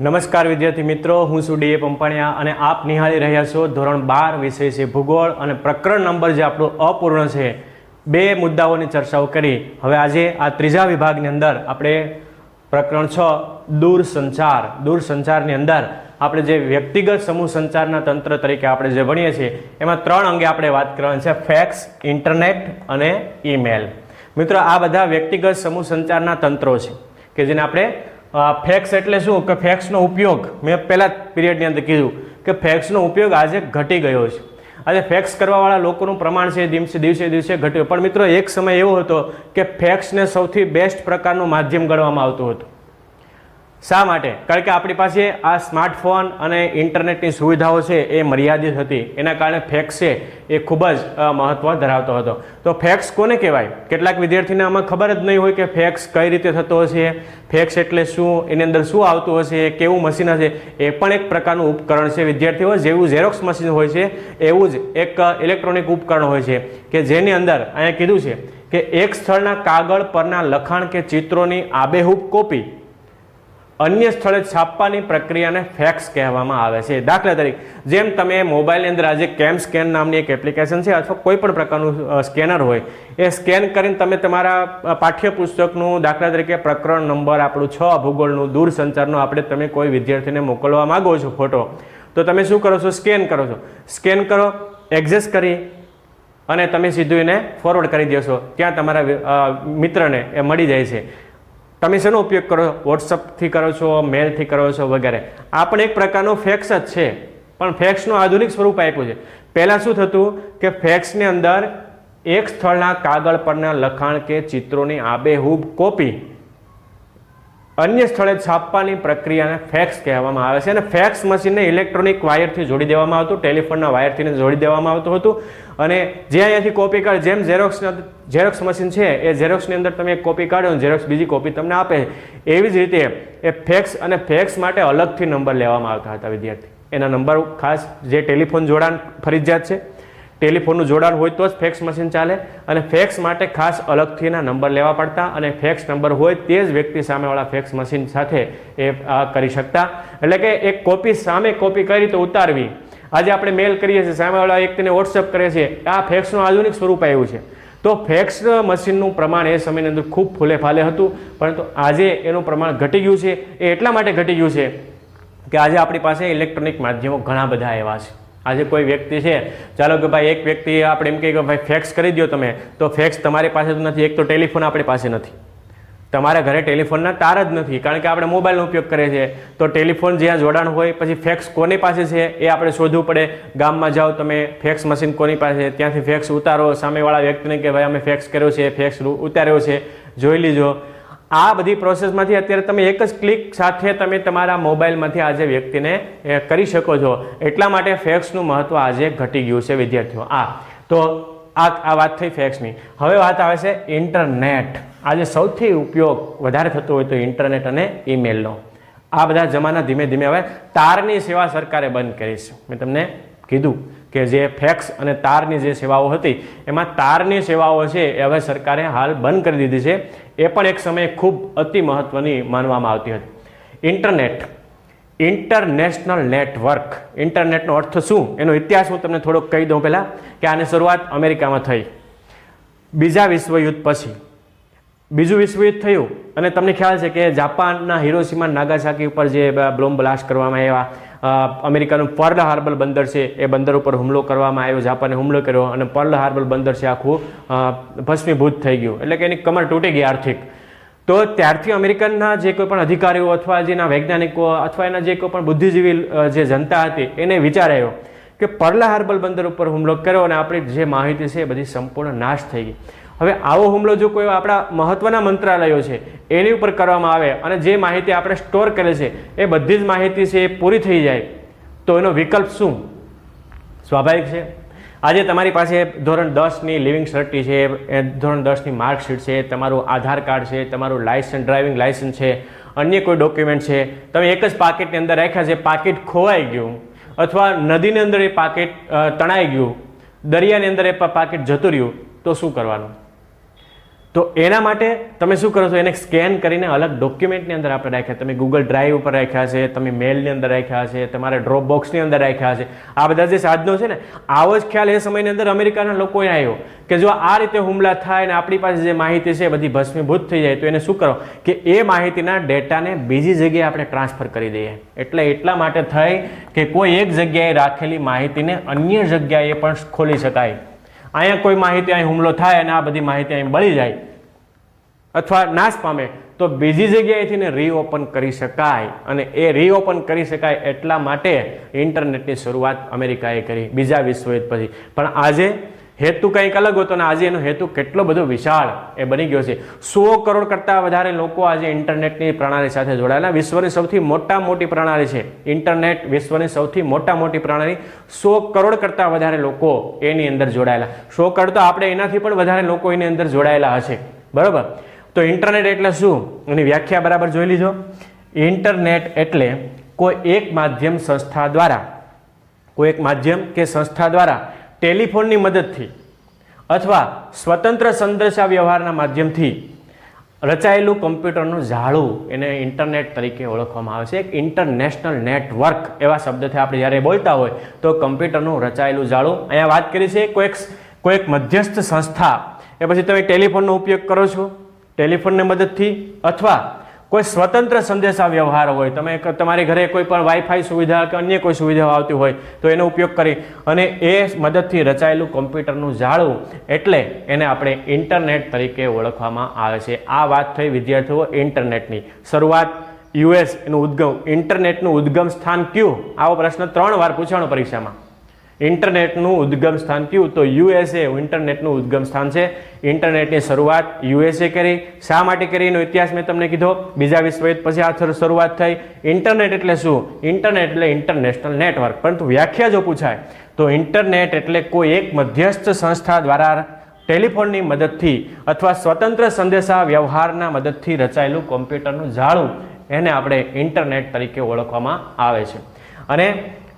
નમસ્કાર વિદ્યાર્થી મિત્રો, હું છું ડીએ પંપાણિયા અને આપ નિહાળી રહ્યા છો ધોરણ બાર વિષય છે ભૂગોળ અને પ્રકરણ નંબર જે આપણો અપૂર્ણ છે, બે મુદ્દાઓની ચર્ચાઓ કરી. હવે આજે આ ત્રીજા વિભાગની અંદર આપણે પ્રકરણ છ, દૂરસંચાર. દૂરસંચારની અંદર આપણે જે વ્યક્તિગત સમૂહ સંચારના તંત્ર તરીકે આપણે જે ભણીએ છીએ, એમાં ત્રણ અંગે આપણે વાત કરવાની છે, ફેક્સ, ઇન્ટરનેટ અને ઈમેલ. મિત્રો, આ બધા વ્યક્તિગત સમૂહ સંચારના તંત્રો છે, કે જેને આપણે ફેક્સ એટલે શું? કે ફેક્સનો ઉપયોગ, મેં પહેલાં પીરિયડની અંદર કીધું કે ફેક્સનો ઉપયોગ આજે ઘટી ગયો છે. આજે ફેક્સ કરવાવાળા લોકોનું પ્રમાણ છે, દિવસે દિવસે દિવસે ઘટ્યું. પણ મિત્રો, એક સમય એવો હતો કે ફેક્સને સૌથી બેસ્ટ પ્રકારનું માધ્યમ ગણવામાં આવતું હતું. શા માટે? કારણ કે આપણી પાસે આ સ્માર્ટફોન અને ઇન્ટરનેટની સુવિધાઓ છે એ મર્યાદિત હતી. એના કારણે ફેક્સ છે એ ખૂબ જ મહત્ત્વ ધરાવતો હતો. તો ફેક્સ કોને કહેવાય? કેટલાક વિદ્યાર્થીને આમાં ખબર જ નહીં હોય કે ફેક્સ કઈ રીતે થતો હશે, ફેક્સ એટલે શું, એની અંદર શું આવતું હશે, કેવું મશીન હશે, એ પણ એક પ્રકારનું ઉપકરણ છે. વિદ્યાર્થીઓ, જેવું ઝેરોક્સ મશીન હોય છે, એવું જ એક ઇલેક્ટ્રોનિક ઉપકરણ હોય છે કે જેની અંદર અહીંયા કીધું છે કે એક સ્થળના કાગળ પરના લખાણ કે ચિત્રોની આબેહૂબ કોપી અન્ય સ્થળે છાપવાની પ્રક્રિયાને ફેક્સ કહેવામાં આવે છે. દાખલા તરીકે, જેમ તમે મોબાઈલની અંદર આજે કેમ સ્કેન નામની એક એપ્લિકેશન છે અથવા કોઈ પણ પ્રકારનું સ્કેનર હોય, એ સ્કેન કરીને તમે તમારા પાઠ્યપુસ્તકનું દાખલા તરીકે પ્રકરણ નંબર, આપણું છ ભૂગોળનું દૂરસંચારનું આપણે તમે કોઈ વિદ્યાર્થીને મોકલવા માગો છો ફોટો તો તમે શું કરો છો? સ્કેન કરો છો. સ્કેન કરો એક્ઝેસ્ટ કરી અને તમે સીધું એને ફોરવર્ડ કરી દેશો ત્યાં તમારા મિત્રને એ મળી જાય છે. તમે શેનો ઉપયોગ કરો વોટ્સઅપથી કરો છો મેલથી કરો છો વગેરે. આ પણ એક પ્રકારનો ફેક્સ જ છે. પણ ફેક્સનું આધુનિક સ્વરૂપ આપ્યું છે. પહેલાં શું થતું કે ફેક્સની અંદર એક સ્થળના કાગળ પરના લખાણ કે ચિત્રોની આબેહૂબ કોપી અન્ય સ્થળે છાપવાની પ્રક્રિયાને ફેક્સ કહેવામાં આવે છે અને ફેક્સ મશીનને ઇલેક્ટ્રોનિક વાયરથી જોડી દેવામાં આવતું, ટેલિફોનના વાયરથી જોડી દેવામાં આવતું હતું. અને જે અહીંયાથી કોપી કાઢ, જેમ ઝેરોક્સ ઝેરોક્સ મશીન છે, એ ઝેરોક્સની અંદર તમે એક કોપી કાઢો અને ઝેરોક્સ બીજી કોપી તમને આપે. એવી જ રીતે એ ફેક્સ અને ફેક્સ માટે અલગથી નંબર લેવામાં આવતા હતા વિદ્યાર્થી. એના નંબર ખાસ જે ટેલિફોન જોડાણ ફરજિયાત છે. ટેલિફોનનું જોડાણ હોય તો જ ફેક્સ મશીન ચાલે અને ફેક્સ માટે ખાસ અલગથી એના નંબર લેવા પડતા અને ફેક્સ નંબર હોય તે જ વ્યક્તિ સામેવાળા ફેક્સ મશીન સાથે એ કરી શકતા. એટલે કે એક કોપી સામે કોપી કરી તો ઉતારવી. આજે આપણે મેલ કરીએ છીએ, સામેવાળા વ્યક્તિને વોટ્સઅપ કરીએ છીએ આ ફેક્સનું આધુનિક સ્વરૂપ આવ્યું છે. તો ફેક્સ મશીનનું પ્રમાણ એ સમયની અંદર ખૂબ ફૂલે ફાલે હતું, પરંતુ આજે એનું પ્રમાણ ઘટી ગયું છે, એ એટલા માટે ઘટી ગયું છે કે આજે આપણી પાસે ઇલેક્ટ્રોનિક માધ્યમો ઘણા બધા એવા છે. આજે કોઈ વ્યક્તિ છે, ચાલો કે ભાઈ એક વ્યક્તિ આપણે એમ કહીએ કે ભાઈ ફેક્સ કરી દો તમે, તો ફેક્સ તમારી પાસે તો નથી, એક તો ટેલિફોન આપણી પાસે નથી. તમારા ઘરે ટેલિફોનના તાર જ નથી, કારણ કે આપણે મોબાઈલનો ઉપયોગ કરીએ છીએ. તો ટેલિફોન જ્યાં જોડાણ હોય, પછી ફેક્સ કોની પાસે છે, એ આપણે શોધવું પડે. ગામમાં જાઓ તમે ફેક્સ મશીન કોની પાસે છે ત્યાંથી ફેક્સ ઉતારો. સામેવાળા વ્યક્તિને કે ભાઈ અમે ફેક્સ કર્યો છે ફેક્સ ઉતાર્યો છે. જોઈ લીજો આ બધી પ્રોસેસમાંથી અત્યારે તમે એક જ ક્લિક સાથે તમે તમારા મોબાઈલમાંથી આજે વ્યક્તિને કરી શકો છો. એટલા માટે ફેક્સનું મહત્વ આજે ઘટી ગયું છે, વિદ્યાર્થીઓ. આ. તો આ આ વાત થઈ ફેક્સની. હવે વાત આવે છે ઇન્ટરનેટ. આજે સૌથી ઉપયોગ વધારે થતો હોય તો ઇન્ટરનેટ અને ઈમેલનો. આ બધા જમાના ધીમે ધીમે હવે તારની સેવા સરકારે બંધ કરી છે. મેં તમને કીધું કે જે ફેક્સ અને તારની જે સેવાઓ હતી, એમાં તારની સેવાઓ છે એ હવે સરકારે હાલ બંધ કરી દીધી છે. એ પણ એક સમયે ખૂબ અતિ મહત્વની માનવામાં આવતી હતી. Internet, international network. ઇન્ટરનેટનો અર્થ શું? એનો ઇતિહાસ હું તમને થોડોક કહી દઉં પહેલાં કે આની શરૂઆત અમેરિકામાં થઈ. બીજા વિશ્વયુદ્ધ પછી. બીજું વિશ્વયુદ્ધ થયું અને તમને ખ્યાલ છે કે જાપાનના હિરોશીમા નાગાસાકી ઉપર જે બ્લોમ બ્લાસ્ટ કરવામાં આવ્યા અમેરિકાનું પર્લ હાર્બર બંદર છે, એ બંદર ઉપર હુમલો કરવામાં આવ્યો, જાપાને હુમલો કર્યો અને પર્લ હાર્બર બંદર છે આખું ભસ્મીભૂત થઈ ગયું. એટલે કે એની કમર તૂટી ગઈ આર્થિક. તો ત્યારથી અમેરિકનના જે કોઈ પણ અધિકારીઓ અથવા જેના વૈજ્ઞાનિકો અથવા એના જે કોઈ પણ બુદ્ધિજીવી જે જનતા હતી, એને વિચાર આવ્યો કે પર્લ હાર્બલ બંદર ઉપર હુમલો કર્યો અને આપણી જે માહિતી છે એ બધી સંપૂર્ણ નાશ થઈ ગઈ. હવે આવો હુમલો જો કોઈ આપણા મહત્વના મંત્રાલયો છે, એની ઉપર કરવામાં આવે અને જે માહિતી આપણે સ્ટોર કરે છે, એ બધી જ માહિતી છે એ પૂરી થઈ જાય, તો એનો વિકલ્પ શું? સ્વાભાવિક છે? આજે તમારી પાસે ધોરણ દસની લિવિંગ સર્ટી છે ધોરણ દસની માર્કશીટ છે, તમારું આધાર કાર્ડ છે, તમારું લાયસન્સ, ડ્રાઇવિંગ લાયસન્સ છે, અન્ય કોઈ ડોક્યુમેન્ટ છે, તમે એક જ પાકેટની અંદર રાખ્યા છે, પાકીટ ખોવાઈ ગયું, અથવા નદીની અંદર એ પાકેટ તણાઈ ગયું, દરિયાની અંદર એ પાકીટ જતું રહ્યું, તો શું કરવાનું? તો એના માટે તમે શું કરો છો? એને સ્કેન કરીને અલગ ડોક્યુમેન્ટની અંદર આપણે રાખ્યા. તમે ગૂગલ ડ્રાઈવ ઉપર રાખ્યા છે, તમે મેલની અંદર રાખ્યા છે, તમારે ડ્રોપ બોક્સની અંદર રાખ્યા છે. આ બધા જે સાધનો છે ને, આવો જ ખ્યાલ એ સમયની અંદર અમેરિકાના લોકોએ આવ્યો કે જો આ રીતે હુમલા થાય ને આપણી પાસે જે માહિતી છે એ બધી ભસ્મીભૂત થઈ જાય, તો એને શું કરો કે એ માહિતીના ડેટાને બીજી જગ્યાએ આપણે ટ્રાન્સફર કરી દઈએ. એટલે એટલા માટે થઈ કે કોઈ એક જગ્યાએ રાખેલી માહિતીને અન્ય જગ્યાએ પણ ખોલી શકાય. અહીંયા કોઈ માહિતી અહીં હુમલો થાય અને આ બધી માહિતી અહીં બળી જાય અથવા નાશ પામે, તો બીજી જગ્યાએથી ને રીઓપન કરી શકાય અને એ રીઓપન કરી શકાય એટલા માટે ઇન્ટરનેટની શરૂઆત અમેરિકાએ કરી, બીજા વિશ્વયુદ્ધ પછી. પણ આજે હેતુ કંઈક અલગ હતો અને આજે એનો હેતુ કેટલો બધો વિશાળ એ બની ગયો છે. સો કરોડ કરતાં વધારે લોકો આજે ઇન્ટરનેટની પ્રણાલી સાથે જોડાયેલા. વિશ્વની સૌથી મોટા મોટી પ્રણાલી છે ઇન્ટરનેટ. વિશ્વની સૌથી મોટા મોટી પ્રણાલી સો કરોડ કરતાં વધારે લોકો એની અંદર જોડાયેલા. સો કરોડ તો આપણે એનાથી પણ વધારે લોકો એની અંદર જોડાયેલા હશે. બરાબર? તો ઇન્ટરનેટ એટલે શું? એની વ્યાખ્યા બરાબર જોઈ લીજો. ઇન્ટરનેટ એટલે કોઈ એક માધ્યમ સંસ્થા દ્વારા, કોઈ એક માધ્યમ કે સંસ્થા દ્વારા ટેલિફોનની મદદથી અથવા સ્વતંત્ર સંદેશા વ્યવહારના માધ્યમથી રચાયેલું કમ્પ્યુટરનું ઝાડું એને ઇન્ટરનેટ તરીકે ઓળખવામાં આવે છે. એક ઇન્ટરનેશનલ નેટવર્ક એવા શબ્દથી આપણે જ્યારે બોલતા હોય તો કમ્પ્યુટરનું રચાયેલું ઝાડું. અહીંયા વાત કરી છે કોઈક કોઈક મધ્યસ્થ સંસ્થા. એ પછી તમે ટેલિફોનનો ઉપયોગ કરો છો? ટેલિફોનની મદદથી? અથવા કોઈ સ્વતંત્ર સંદેશા વ્યવહાર હોય, તમે તમારી ઘરે કોઈ પણ વાઈફાઈ સુવિધા કે અન્ય કોઈ સુવિધાઓ આવતી હોય, તો એનો ઉપયોગ કરી અને એ મદદથી રચાયેલું કમ્પ્યુટરનું જાળવું એટલે એને આપણે ઇન્ટરનેટ તરીકે ઓળખવામાં આવે છે. આ વાત થઈ વિદ્યાર્થીઓ ઇન્ટરનેટની. શરૂઆત યુએસ એનું ઉદ્ગમ, ઇન્ટરનેટનું ઉદ્ગમ સ્થાન કયું? આવો પ્રશ્ન ત્રણ વાર પૂછવાનો પરીક્ષામાં. ઇન્ટરનેટનું ઉદ્ગમ સ્થાન કયું? તો યુએસએ ઇન્ટરનેટનું ઉદ્ગમ સ્થાન છે. ઇન્ટરનેટની શરૂઆત યુએસએ કરી. શા માટે કરી? એનો ઇતિહાસ મેં તમને કીધો. બીજા વિશ્વયુદ્ધ પછી આ શરૂઆત થઈ. ઇન્ટરનેટ એટલે શું? ઇન્ટરનેટ એટલે ઇન્ટરનેશનલ નેટવર્ક. પરંતુ વ્યાખ્યા જો પૂછાય, તો ઇન્ટરનેટ એટલે કોઈ એક મધ્યસ્થ સંસ્થા દ્વારા ટેલિફોનની મદદથી અથવા સ્વતંત્ર સંદેશા વ્યવહારના મદદથી રચાયેલું કોમ્પ્યુટરનું જાળું એને આપણે ઇન્ટરનેટ તરીકે ઓળખવામાં આવે છે. અને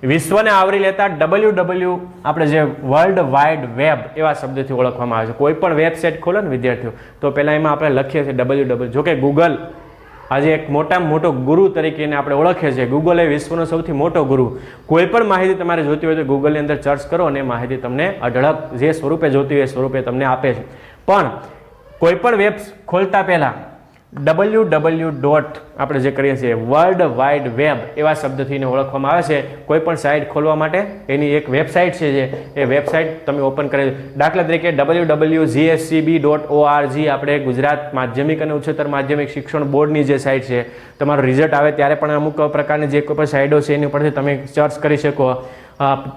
વિશ્વને આવરી લેતા ડબલ્યુ ડબલ્યુ આપણે જે વર્લ્ડ વાઇડ વેબ એવા શબ્દથી ઓળખવામાં આવે છે. કોઈ પણ વેબસાઇટ ખોલે ને વિદ્યાર્થીઓ, તો પહેલાં એમાં આપણે લખીએ છીએ ડબલ્યુ ડબલ્યુ. જોકે ગૂગલ આજે એક મોટામાં મોટો ગુરુ તરીકે એને આપણે ઓળખીએ છીએ ગૂગલ એ વિશ્વનો સૌથી મોટો ગુરુ. કોઈ પણ માહિતી તમારે જોતી હોય તો ગૂગલની અંદર સર્ચ કરો અને માહિતી તમને અઢળક જે સ્વરૂપે જોતી હોય એ સ્વરૂપે તમને આપે છે. પણ કોઈ પણ વેબ ખોલતા પહેલાં ડબલ્યુ ડબલ્યુ ડોટ આપણે જે કરીએ છીએ વર્લ્ડ વાઇડ વેબ એવા શબ્દથી એને ઓળખવામાં આવે છે. કોઈ પણ સાઇટ ખોલવા માટે એની એક વેબસાઇટ છે જે, એ વેબસાઇટ તમે ઓપન કરી દાખલા તરીકે W W GSCB dot ORG આપણે ગુજરાત માધ્યમિક અને ઉચ્ચતર માધ્યમિક શિક્ષણ બોર્ડની જે સાઇટ છે, તમારું રિઝલ્ટ આવે ત્યારે પણ અમુક પ્રકારની જે કોઈ પણ સાઇડો છે એની ઉપરથી તમે સર્ચ કરી શકો.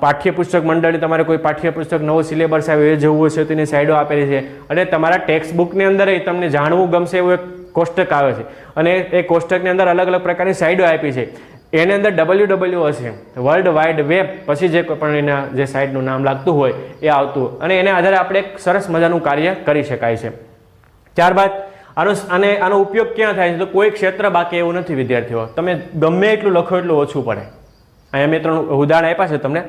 પાઠ્યપુસ્તક મંડળી તમારે કોઈ પાઠ્યપુસ્તક નવો સિલેબસ આવ્યો એ જોવું હશે તો એની સાઇડો આપેલી છે. અને તમારા ટેક્સ્ટ બુકની અંદર તમને જાણવું ગમશે એવું એક કોષ્ટક આવે છે. અને એ કોષ્ટકની અંદર અલગ અલગ પ્રકારની સાઇડો આપી છે. એની અંદર ડબલ્યુ ડબલ્યુ હશે. વર્લ્ડ વાઇડ વેબ પછી જે કોઈ પણ એના જે સાઇટનું નામ લાગતું હોય એ આવતું. અને એને આધારે આપણે એક સરસ મજાનું કાર્ય કરી શકાય છે. ત્યારબાદ આનો અને આનો ઉપયોગ ક્યાં થાય છે? તો કોઈ ક્ષેત્ર બાકી એવું નથી, વિદ્યાર્થીઓ. તમે ગમે એટલું લખો એટલું ઓછું પડે. અહીંયા મેં ત્રણ ઉદાહરણ આપ્યા છે તમને.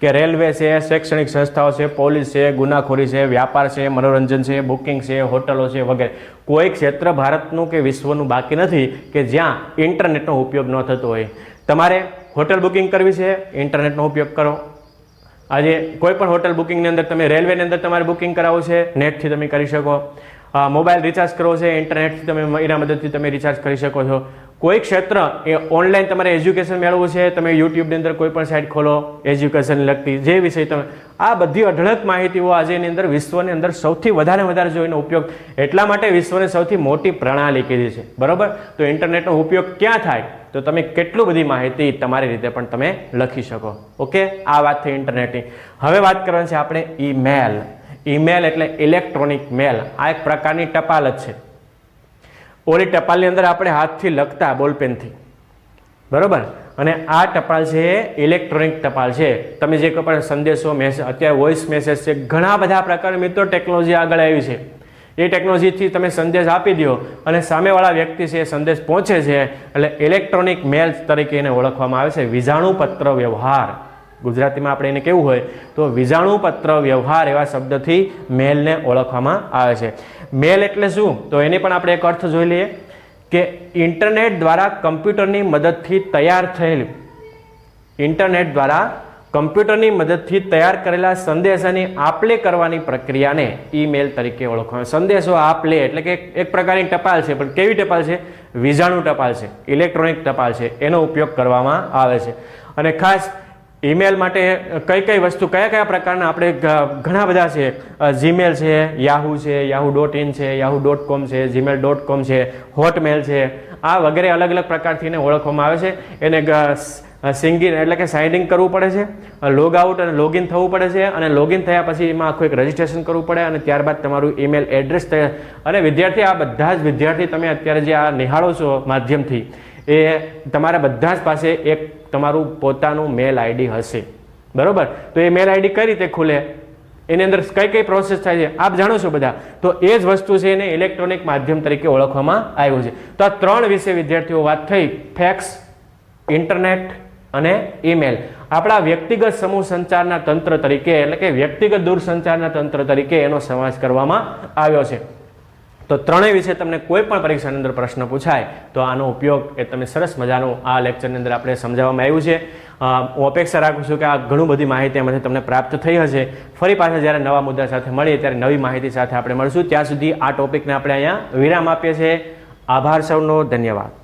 કે રેલવે છે, શૈક્ષણિક સંસ્થાઓ છે, પોલીસ છે, ગુનાખોરી છે, વ્યાપાર છે, મનોરંજન છે, બુકિંગ છે, હોટલો છે વગેરે. કોઈ ક્ષેત્ર ભારતનું કે વિશ્વનું બાકી નથી કે જ્યાં ઇન્ટરનેટનો ઉપયોગ ન થતો હોય. તમારે હોટલ બુકિંગ કરવી છે, ઇન્ટરનેટનો ઉપયોગ કરો. આજે કોઈ પણ હોટલ બુકિંગની અંદર તમે રેલવેની અંદર તમારે બુકિંગ કરાવવું છે, નેટથી તમે કરી શકો. મોબાઈલ રિચાર્જ કરવો છે, ઇન્ટરનેટથી તમે એના મદદથી તમે રિચાર્જ કરી શકો છો. કોઈ ક્ષેત્ર એ ઓનલાઈન તમારે એજ્યુકેશન મેળવવું છે, તમે યુટ્યુબની અંદર કોઈ પણ સાઇટ ખોલો એજ્યુકેશન લગતી જે વિષય તમે આ બધી અઢળક માહિતીઓ આજે એની અંદર વિશ્વની અંદર સૌથી વધારે વધારે જો એનો ઉપયોગ એટલા માટે વિશ્વની સૌથી મોટી પ્રણાલી કીધી છે. બરાબર? તો ઇન્ટરનેટનો ઉપયોગ ક્યાં થાય? તો તમે કેટલું બધી માહિતી તમારી રીતે પણ તમે લખી શકો. ઓકે? આ વાત થઈ ઇન્ટરનેટની હવે વાત કરવાની છે આપણે ઈમેલ ઈમેલ એટલે ઇલેક્ટ્રોનિક મેલ આ એક પ્રકારની ટપાલ જ છે. ઓલી ટપાલની અંદર આપણે હાથથી લખતા બોલપેનથી બરોબર? અને આ ટપાલ છે, ઇલેક્ટ્રોનિક ટપાલ છે. તમે જે કોઈ પણ સંદેશો, મેસેજ, અત્યારે વોઇસ મેસેજ છે, ઘણા બધા પ્રકારના મિત્રો ટેકનોલોજી આગળ આવી છે. એ ટેકનોલોજીથી તમે સંદેશ આપી દો અને સામેવાળા વ્યક્તિ છે એ સંદેશ પહોંચે છે. એટલે ઇલેક્ટ્રોનિક મેલ તરીકે એને ઓળખવામાં આવે છે. વિજાણુપત્ર વ્યવહાર. ગુજરાતીમાં આપણે એને કેવું હોય તો વિજાણુપત્ર વ્યવહાર એવા શબ્દથી મેલને ઓળખવામાં આવે છે. મેલ એટલે શું? તો એની પણ આપણે એક અર્થ જોઈ લઈએ કે ઇન્ટરનેટ દ્વારા કમ્પ્યુટરની મદદથી તૈયાર થયેલ ઇન્ટરનેટ દ્વારા કમ્પ્યુટરની મદદથી તૈયાર કરેલા સંદેશાની આપલે કરવાની પ્રક્રિયાને ઈમેલ તરીકે ઓળખવામાં સંદેશો આપલે એટલે કે એક પ્રકારની ટપાલ છે, પણ કેવી ટપાલ છે? વિજાણુ ટપાલ છે, ઇલેક્ટ્રોનિક ટપાલ છે, એનો ઉપયોગ કરવામાં આવે છે. અને ખાસ ઈમેલ માટે કઈ કઈ વસ્તુ, કયા કયા પ્રકારના આપણે ઘણા બધા છે. જીમેલ છે યાહુ છે યાહુ ડોટ ઇન છે યાહુ ડોટ કોમ છે જીમેલ ડોટ કોમ છે હોટમેલ છે. આ વગેરે અલગ અલગ પ્રકારથી એને ઓળખવામાં આવે છે. એને સિંગિંગ એટલે કે સાઇનિંગ કરવું પડે છે. લોગ આઉટ અને લોગિન થવું પડે છે અને લોગિન થયા પછી એમાં આખું એક રજિસ્ટ્રેશન કરવું પડે અને ત્યારબાદ તમારું ઈમેલ એડ્રેસ અને વિદ્યાર્થી, આ બધા જ વિદ્યાર્થી તમે અત્યારે જે આ નિહાળો છો માધ્યમથી એ તમારા બધા જ પાસે એક તમારું પોતાનું મેલ આઈડી હશે. બરાબર? તો એ મેલ આઈડી કઈ રીતે ખુલે? એની અંદર કઈ કઈ પ્રોસેસ થાય છે? આપ જાણો છો બધા. તો એ જ વસ્તુ છે એને ઇલેક્ટ્રોનિક માધ્યમ તરીકે ઓળખવામાં આવ્યું છે. તો આ ત્રણ વિશે વિદ્યાર્થીઓ વાત થઈ. ફેક્સ ઇન્ટરનેટ અને ઈમેલ આપણા વ્યક્તિગત સમૂહ સંચારના તંત્ર તરીકે, એટલે કે વ્યક્તિગત દૂરસંચારના તંત્ર તરીકે એનો સમાવેશ કરવામાં આવ્યો છે. તો ત્રણેય વિશે તમને કોઈ પણ પરીક્ષાની અંદર પ્રશ્ન પૂછાય, તો આનો ઉપયોગ એ તમે સરસ મજાનો આ લેક્ચરની અંદર આપણે સમજાવવામાં આવ્યું છે. હું અપેક્ષા રાખું છું કે આ ઘણું બધી માહિતી એમાંથી તમને પ્રાપ્ત થઈ હશે. ફરી પાછા જ્યારે નવા મુદ્દા સાથે મળીએ ત્યારે નવી માહિતી સાથે આપણે મળશું. ત્યાં સુધી આ ટોપિકને આપણે અહીંયા વિરામ આપીએ છીએ. આભાર સૌનો ધન્યવાદ.